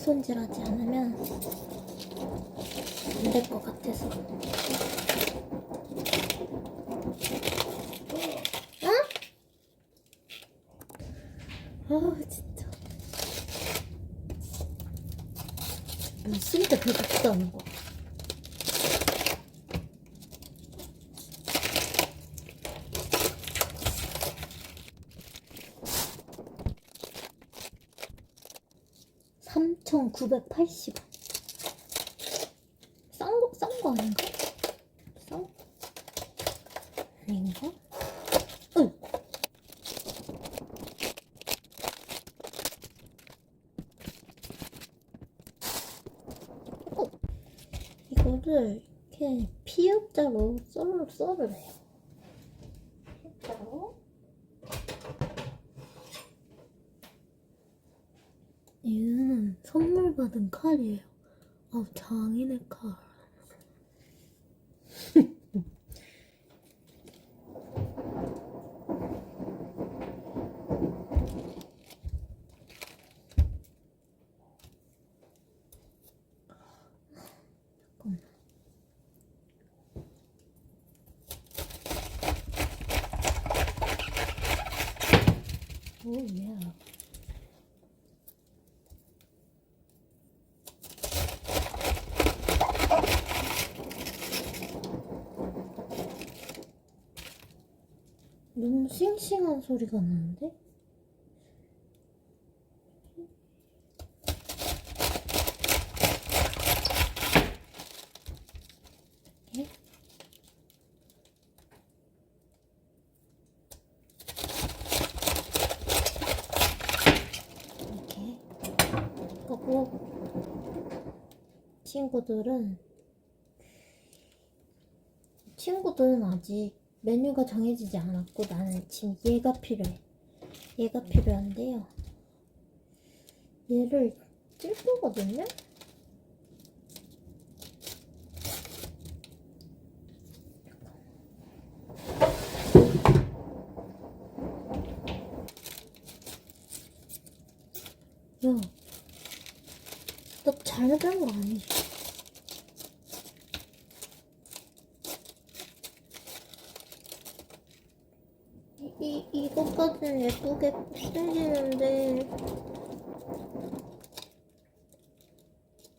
손질하지 않으면 안 될 것 같아서. 980원. 싼 거, 싼 거 아닌가? 싼 아닌가? 응! 어. 이거를 이렇게 피읍자로 썰을, 썰을 해요. 받은 칼이에요. 아, 장인의 칼. 오, 예. 너무 싱싱한 소리가 나는데? 친구들은 친구들은 아직 메뉴가 정해지지 않았고 나는 지금 얘가 필요해. 얘가 필요한데요. 얘를 찔 거거든요? 야, 너 잘못한 거 아니지? 이, 이것까지는 예쁘게 생기는데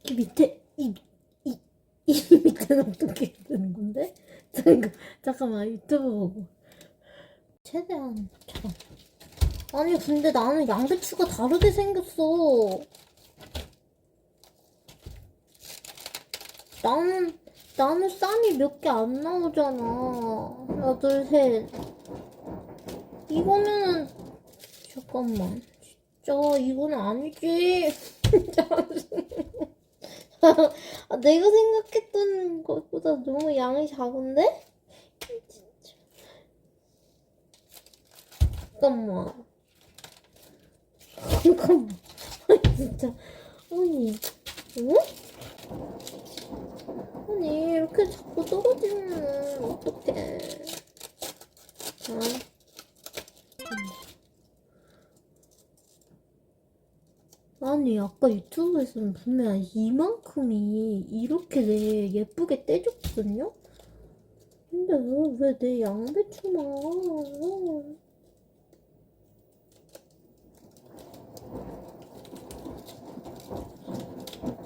이 밑에 이, 이, 이 밑에는 어떻게 되는 건데? 잠깐, 잠깐만 유튜브 보고. 최대한 잠깐 아니 근데 나는 양배추가 다르게 생겼어. 나는 나는 쌈이 몇 개 안 나오잖아. 하나 둘셋 이거는 잠깐만. 진짜 이거는 아니지. 아, 내가 생각했던 것보다 너무 양이 작은데? 진짜. 잠깐만. 잠깐만. 진짜. 아니 어? 아니 이렇게 자꾸 떨어지면 어떡해. 자 아니 아까 유튜브에서는 분명 이만큼이 이렇게 내 예쁘게 떼줬거든요? 근데 왜 내 양배추만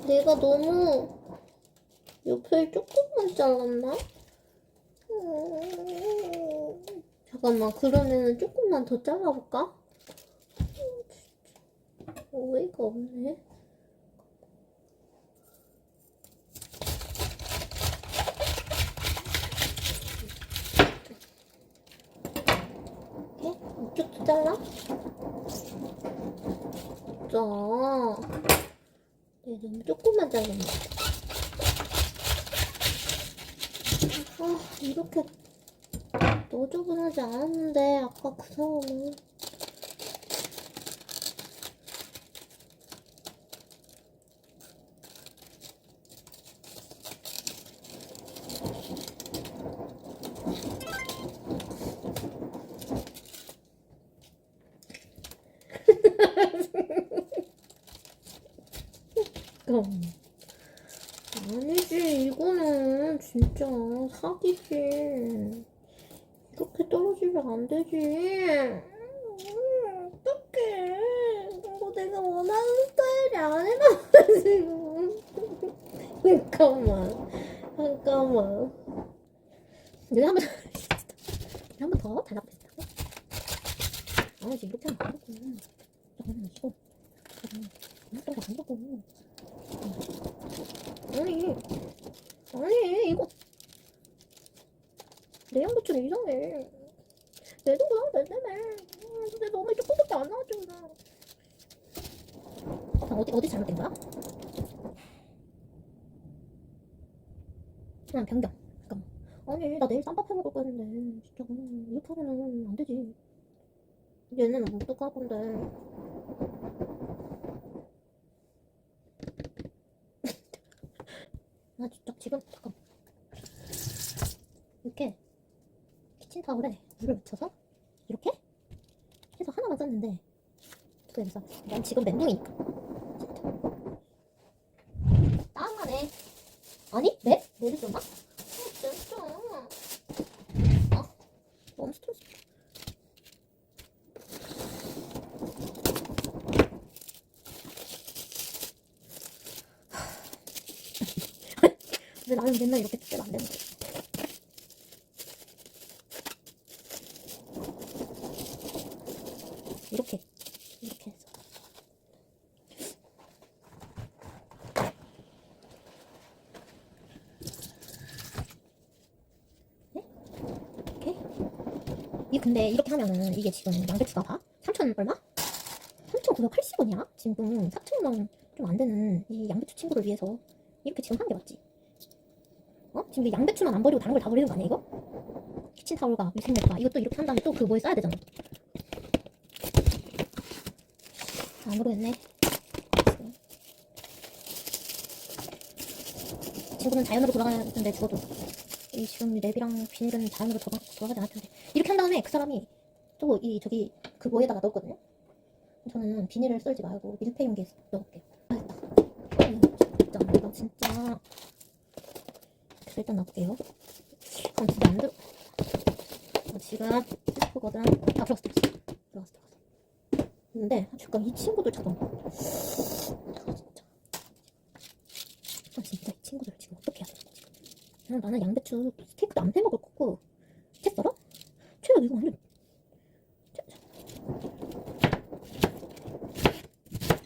내가 너무 옆을 조금만 잘랐나? 음, 잠깐만 그러면은 조금만 더 잘라볼까? 어이가 없네. 이렇게 이쪽도 잘라. 자, 네, 너무 조금만 잘랐네. 아, 이렇게 너저분하지 않았는데 아까 그 사람은. 음, 어떡해. 이거 내가 원하는 스타일이 아니라, 지금. 잠깐만. 잠깐만. 이제 한 번, 한번 더 달라보겠습니다. 아니지, 이렇게 하면 안 되고. 잠깐만, 이거. 하면 안 되고. 아니, 아니, 이거. 내 양배추는 이상해. 내 하면 되네. 근데 너무 이렇게 뽀뽀게 안 나와주나. 어디, 어디 잘못된 거야? 그냥 변경. 잠깐만. 아니, 나 내일 쌈밥 해 먹을 거였는데. 진짜, 음, 이렇게 하면은 안 되지. 얘는 어떡할 건데. 나 진짜 지금 잠깐 이렇게 키친타올에 물을 묻혀서 이렇게 해서 하나만 썼는데 두 개를 썼어. 난 지금 멘붕이니까 진짜 땀하네 아니 네? 네를 썼나? 아, 진짜 아, 너무 스트레스 근데 나는 맨날 이렇게 되는 거야. 이렇게 이렇게 해서 네? 이렇게 이 근데 이렇게 하면은 이게 지금 양배추가 봐? 3천 얼마? 3,980원이야? 지금 4천원 좀 안 되는 이 양배추 친구를 위해서 이렇게 지금 한게 맞지? 어? 지금 이 양배추만 안 버리고 다른 걸 다 버리는 거 아니야 이거? 키친타올과 위생용과 이것도 이렇게 한 다음에 또 그 뭐에 써야 되잖아 아 모르겠네 친구는 자연으로 돌아가는데 죽어도 이 지금 이 랩이랑 비닐은 자연으로 돌아, 돌아가지 않을 텐데 이렇게 한 다음에 그 사람이 또이 저기 그 뭐에다가 넣었거든요? 저는 비닐을 썰지 말고 밀폐 용기에 넣을게요. 아 음, 진짜 이거 진짜 그래서 일단 넣을게요. 그럼 진짜 안 들어. 어, 지금 슬프거든. 아 들어갔어 들어갔어. 들어갔어 근데 잠깐 이 친구들처럼 아 진짜 아 진짜 이 친구들 지금 어떻게 해야 되지 나는, 나는 양배추 스테이크도 안 해먹을 거고 채 썰어? 채가 이거 완전.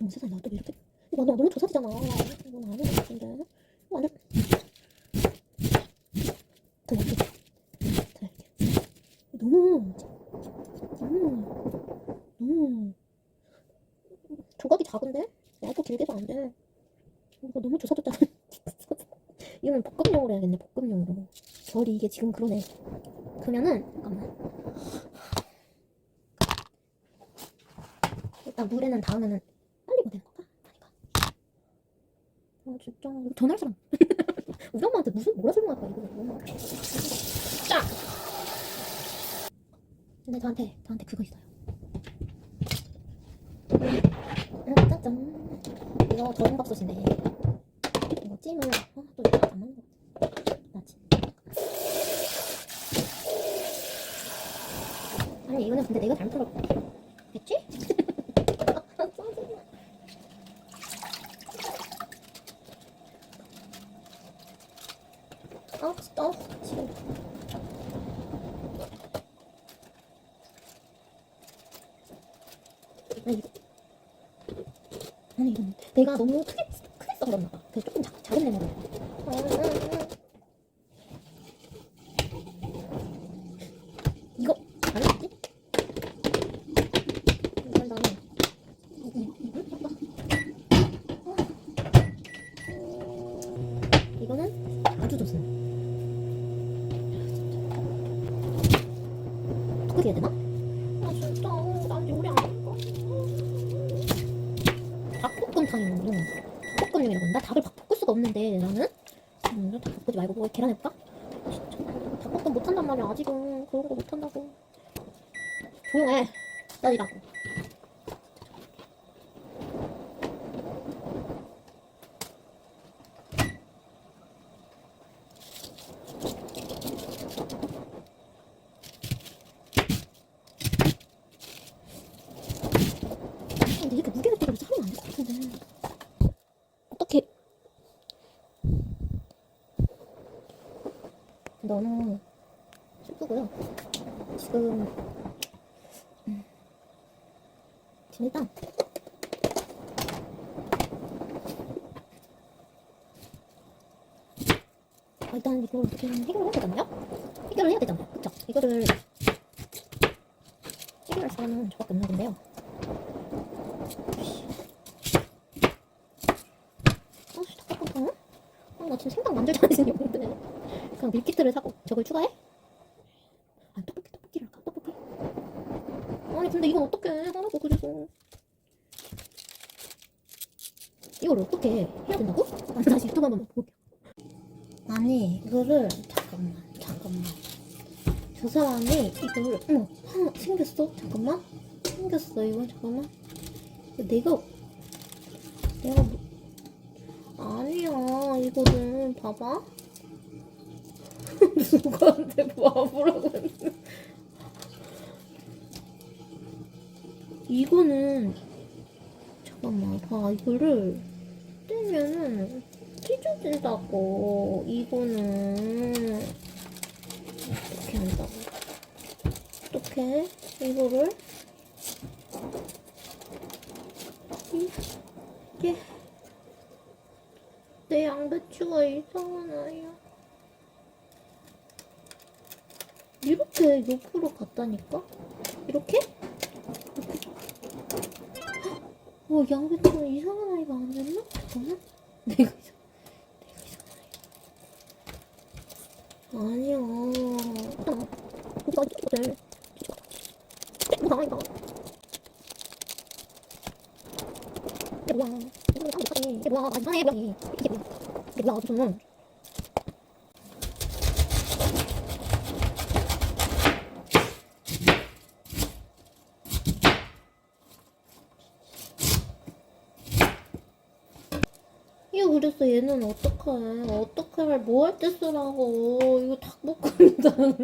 어머 세상에 나또 이렇게 이거 너 너무 조사지잖아 이건 아닌 것 같은데 이거 완전 더 얇게 더 얇게 너무 너무 너무 조각이 작은데 얇고 길게 해서 안돼 이거 너무 조사졌잖아 이거는 볶음용으로 해야겠네 볶음용으로 결 이 이게 지금 그러네. 그러면은 잠깐만. 일단 물에는 닿으면은 빨리 뭐 되는 건가? 아닌가? 아 진짜. 이거 전화할 사람. 우리 엄마한테 무슨 뭐라 설명할까 이거. 자! 근데 저한테 저한테 그거 있어요. 음, 짜잔. 이거 저염밥솥인데. 이거 찜을 아, 또 이거 안 맞는 거 나지 아니 이거는 근데 내가 걸 됐지? 짜증나. 아 진짜 아, 지금 아니 이거 아니 이건 내가 너무 크게 크게 썰었나 봐 그래서 조금 작, 작은 내먹어 이거 아니지? 이걸 나는 이- 이- 이걸 할까? 이거는 아주 좋습니다 어떻게 해야 되나? 아 진짜 난 요리 안 하니까 닭볶음탕이군요 닭볶음용이라고 한다? 닭을 막 볶을 수가 없는데 나는 음, 닭 볶지 말고 뭐 계란 해볼까? 진짜 닭볶음 못한단 말이야 아직은 그런 거 못한다고 조용해 딸이라고 너무 슬프고요. 지금 음, 지금 일단 아, 일단 이거 어떻게 해결을 해야 되잖아요? 해결을 해야 되잖아요. 그쵸? 이거를 해결할 사람은 저밖에 없는 건데요. 아씨, 답답하다. 아, 나 지금 생각 만들지 않으신 용인데. 그냥 밀키트를 사고 저걸 추가해? 아, 떡볶이, 떡볶이를 할까? 떡볶이? 아니, 근데 이건 어떻게 하라고 그래서. 이걸 어떻게 해야 된다고? 아, 다시 유튜브 한번 볼게요. 아니, 이거를, 잠깐만, 잠깐만. 저 사람이 이거를, 어머, 하나 생겼어? 잠깐만. 생겼어, 이거, 잠깐만. 내가, 내가, 뭐, 아니야, 이거는, 봐봐. 누구한테 바보라고 했는데. 이거는, 잠깐만, 봐, 이거를 떼면은, 찢어진다고. 이거는, 어떻게 한다고. 어떻게, 이거를, 이게, 내 양배추가 아이야. 이렇게 옆으로 갔다니까? 이렇게? 어, 양배추는 이상한 아이가 안 됐나? 잠깐만. 내가 이상, 내가 이상한 아이가. 아니야. 어. 찢어졌다. 뭐 나와있다. 이게 뭐야. 이게 뭐야. 나. 이게 뭐야. 서 얘는 어떡해 어떡해 뭐할 때 쓰라고 이거 닭볶음탕을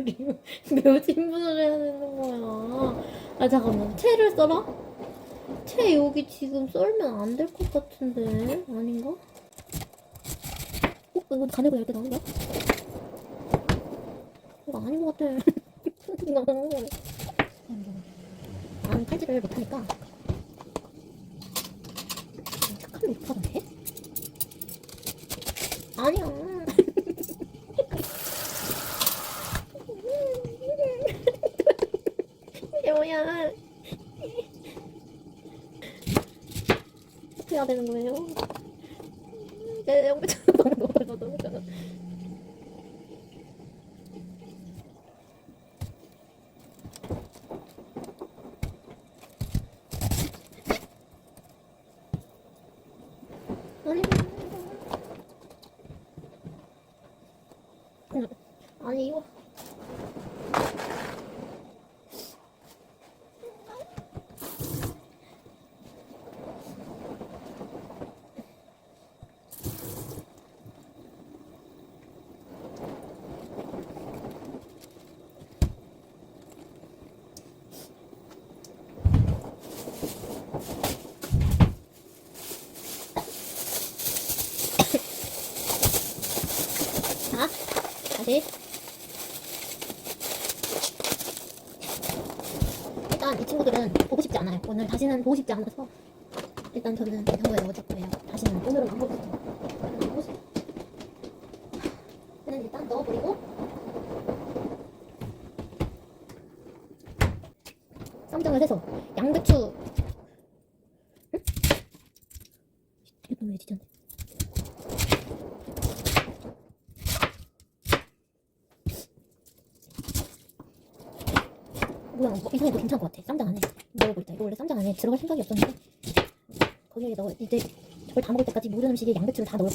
몇 인분을 해야 되는 거야 아 잠깐만 채를 썰어? 채 여기 지금 썰면 안 될 것 같은데 아닌가? 어? 이거 가내고 얇게 나온 거야? 이거 아닌 것 같아 나는 칼질을 못하니까 착한 못하다 해? 아니야. 이게 뭐야? 어떻게 해야 되는 거예요? 내양배추 너무 너무 너무 너무 아니 아니 이거 자 다시 일단 이 친구들은 보고 싶지 않아요. 오늘 다시는 보고 싶지 않아서 일단 저는 냉장고에 넣어줄 거예요. 다시는 오늘은 안 싶어요. 얘는 일단 넣어버리고 쌈장을 해서 양배추 응? 이거 왜 지졌네 뭐야 뭐, 이상해도 괜찮을 것 같아. 쌈장 안에 넣어볼 때 이거 원래 쌈장 안에 들어갈 생각이 없었는데 거기에 넣어 이제 저걸 다 먹을 때까지 모든 음식에 양배추를 다거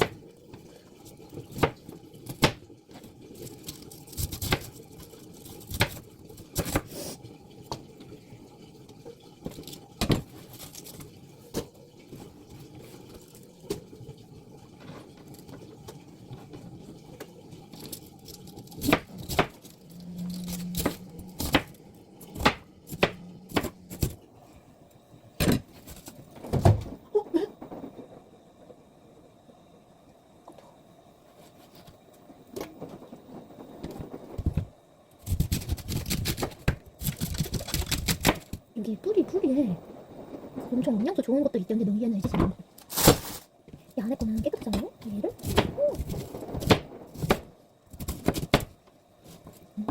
영양소 좋은 것도 있던데 여기에는 이제 지금 이 안에 거는 깨끗하잖아요? 얘를? 오. 음,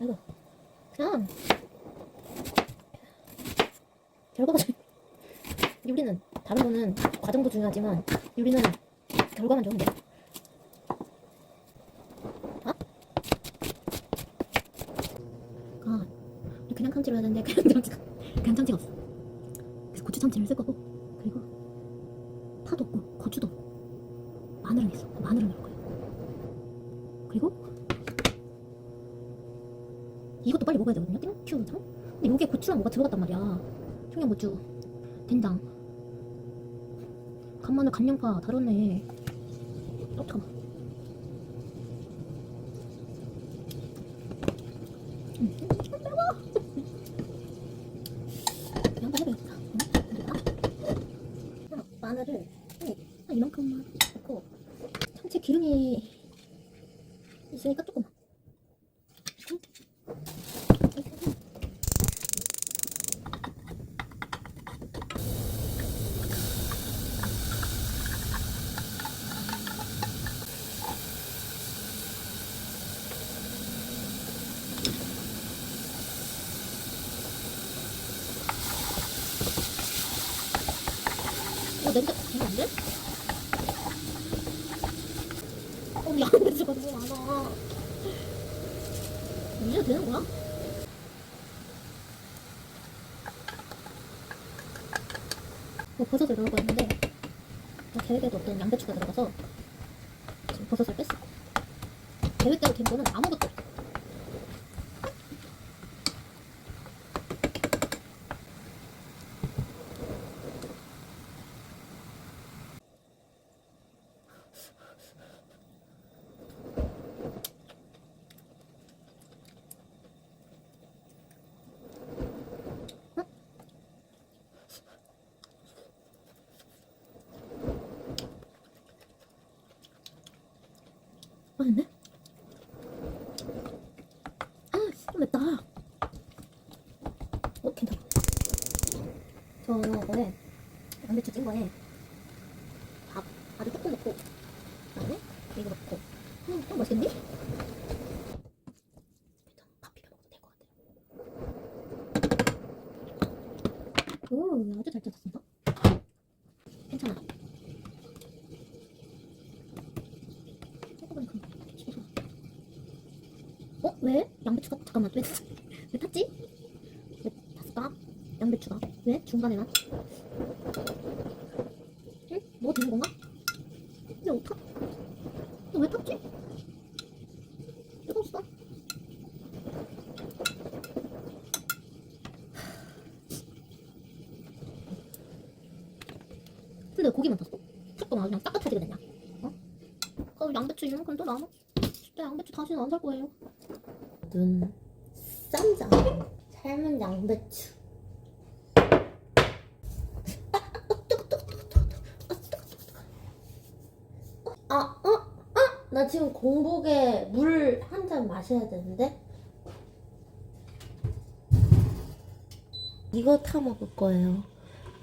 아이고. 그냥 결과가 중 요리는 다른 거는 과정도 중요하지만 요리는 결과만 좋은데 아? 아 그냥 참치로 해야 되는데 그냥 참치가 그냥 참치가 없어 그래서 고추 참치를 쓸 거고 그리고 파도 없고 고추도 없고 마늘은 있어 마늘은 넣을 거예요 그리고 이것도 빨리 먹어야 되거든요 땡큐 참 근데 여기에 고추랑 뭐가 들어갔단 말이야 청양고추 된장 간마늘 간양파 다르네 어 잠깐만 음, 매워 양파? 됐다 어, 마늘을 한, 한 이만큼만 넣고 참치 기름이 있으니까 조금만 어, 냄새 되는데? 어, 양배추가 너무 많아. 이제 되는 거야? 뭐 버섯을 넣을 거였는데 나 계획에도 어떤 양배추가 들어가서 지금 버섯을 뺐어. 계획대로 된 거는 아무것도 없어. 맛있네? 아, 좀 맵다. 어, 괜찮아. 저거에 양배추 찐 거에 밥, 밥을 조금 넣고 그다음에 이거 넣고 음, 좀 맛있겠니? 밥 비벼 먹어도 될 것 같아요. 오, 아주 잘 짜졌습니다. 괜찮아. 어? 왜? 양배추가 잠깐만 왜, 왜 탔지? 왜 탔을까? 양배추가 왜? 중간에만 응? 뭐 되는 건가? 근데 왜 탔? 근데 왜 탔지? 뜨거웠어 근데 고기만 탔어? 탔구나 그냥 따뜻하지가 됐냐 어? 그럼 양배추 이만큼 또 남아 진짜 양배추 다시는 안 살 거예요 눈 쌈장 삶은 양배추 아, 어? 어? 나 지금 공복에 물 한 잔 마셔야 되는데? 이거 타 먹을 거예요.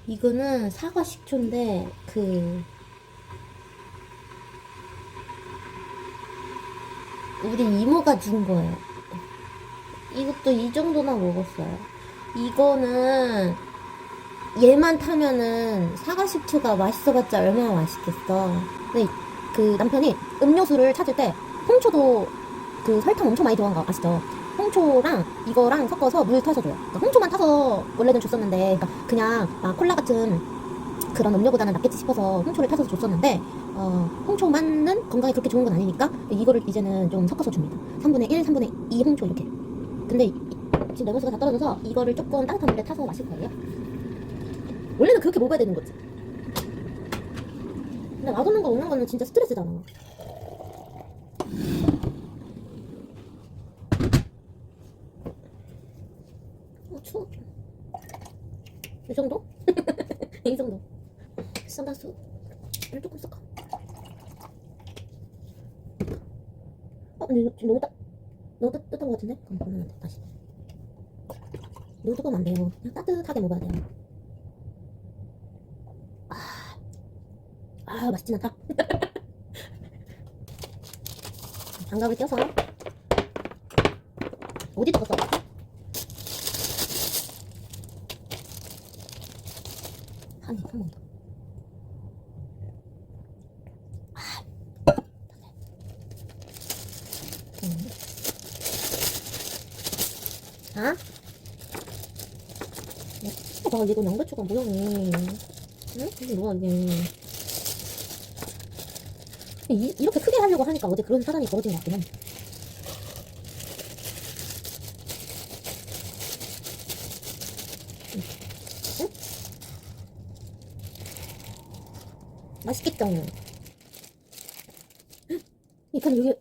이거는 사과 식초인데, 그, 우리 이모가 준 거예요. 이것도 이 정도나 먹었어요. 이거는 얘만 타면은 사과 식초가 맛있어봤자 얼마나 맛있겠어. 근데 그 남편이 음료수를 찾을 때 홍초도 그 설탕 엄청 많이 들어간 거 아시죠? 홍초랑 이거랑 섞어서 물 타서 줘요. 그러니까 홍초만 타서 원래는 줬었는데, 그러니까 그냥 막 콜라 같은 그런 음료보다는 낫겠지 싶어서 홍초를 타서 줬었는데, 어, 홍초만은 건강에 그렇게 좋은 건 아니니까 이거를 이제는 좀 섞어서 줍니다. 3분의 1, 3분의 2 홍초 이렇게. 근데 이- 지금 레몬수가 다 떨어져서 이거를 조금 따뜻한 물에 타서 마실 거예요. 원래는 그렇게 먹어야 되는 거지. 근데 맛없는 거 먹는 거는 진짜 스트레스잖아. 어, 추워. 이 정도? 이 정도. 산다수 조금 섞어 어 근데 지금 너무 따 너무 따, 뜨뜻한 것 같은데? 그럼 보면 안 돼 다시 너무 뜨거우면 안 돼요 그냥 따뜻하게 먹어야 돼요 아 맛있진 않다 장갑을 껴서 어디 떴어? 한입 한번 더. 음. 아? 어, 봐, 이거 양배추가 모양이. 응? 이게 뭐야, 이게. 이, 이렇게 크게 하려고 하니까 어제 그런 사단이 벌어진 것 같긴 해. 응? 맛있겠다. 이판 여기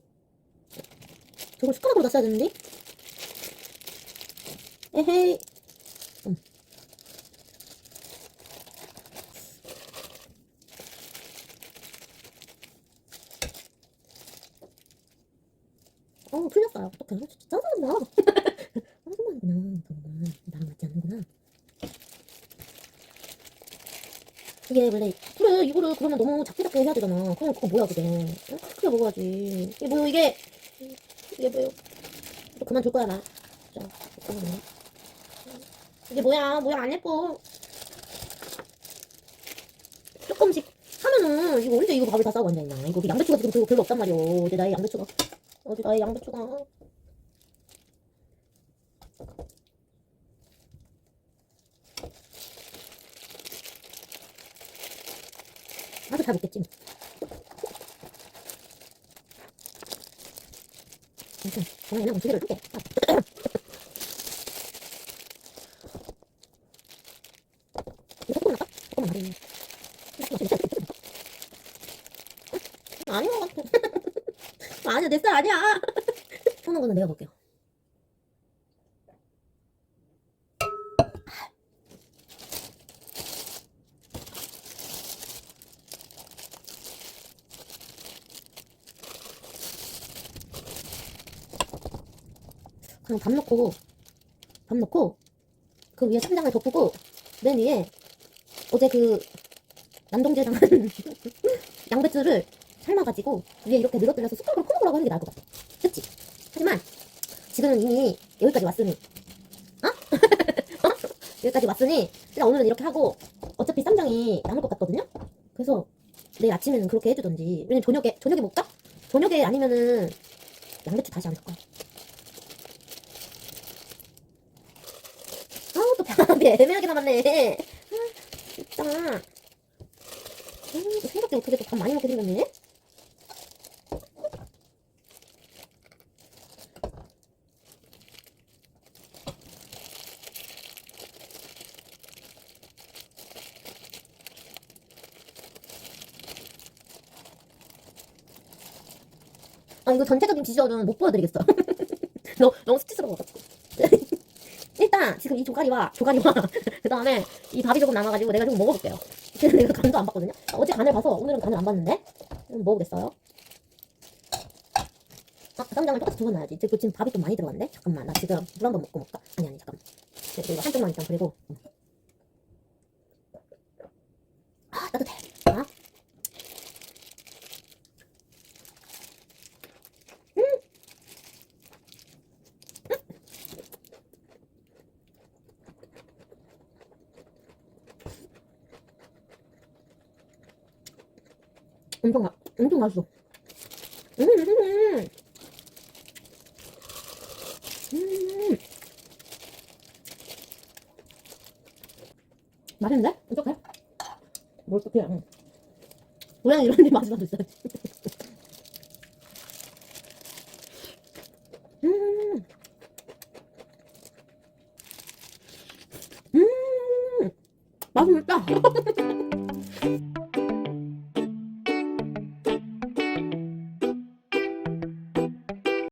저걸 숟가락으로 놨어야 되는데? 에헤이. 음. 어, 풀렸어요. 어떡해. 진짜 짜증나. 짜증나구나. 정말. 나랑 맞지 않는구나. 이게 원래 그래 이거를 그러면 너무 작게 작게 해야 되잖아. 그냥 그거 뭐야 그게? 응? 크게 먹어야지. 이게 뭐야 이게? 이게 뭐야 또 그만 줄 거야 나. 진짜 잠깐만요. 이게 뭐야 뭐야 안 예뻐. 조금씩 하면은 이거 언제 이거 밥을 다 싸고 앉아있나? 이거 양배추가 지금 별로, 없단 말이오. 어제 나의 양배추가. 어제 나의 양배추가 잘 먹겠지 뭐. 아무튼 그냥? 조금만 나가 아닌 것 같아 아니야 내 스타일 아니야 푸는 거는 내가 볼게요 그냥 밥 넣고 밥 넣고 그 위에 쌈장을 덮고 맨 위에 어제 그 남동재 당한 양배추를 삶아가지고 위에 이렇게 늘어뜨려서 숟가락으로 퍼먹으라고 하는 게 나을 것 같아 그치? 하지만 지금은 이미 여기까지 왔으니 어? 어? 여기까지 왔으니 그냥 오늘은 이렇게 하고 어차피 쌈장이 남을 것 같거든요? 그래서 내일 아침에는 그렇게 해주던지 왜냐면 저녁에 저녁에 먹까? 저녁에 아니면은 양배추 다시 안 섞어 아우 또 밥이 애매하게 남았네. 아, 진짜. 음, 생각지 못하게 또밥 많이 먹게 생겼네. 아 이거 전체적인 비주얼은 못 보여드리겠어. 너무 너무 스트레스러워가지고. 지금 이 조가리와 조가리와 그 다음에 이 밥이 조금 남아가지고 내가 좀 먹어볼게요. 지금 내가 간도 안 봤거든요. 어제 간을 봐서 오늘은 간을 안 봤는데 좀 먹어보겠어요. 아, 쌈장을 똑같이 두 번 넣어야지. 지금 지금 밥이 좀 많이 들어갔네. 잠깐만, 나 지금 물 한 번 먹고 먹까? 아니 아니 잠깐만. 네, 이거 한쪽만 일단 그리고. 음. 아 따뜻해. 아. 엄청 마, 엄청 맛있어. 음, 음, 음. 맛있는데? 어떡해? 뭘 어떡해? 응. 고양이 이런 데 맛이 나도 있어야지.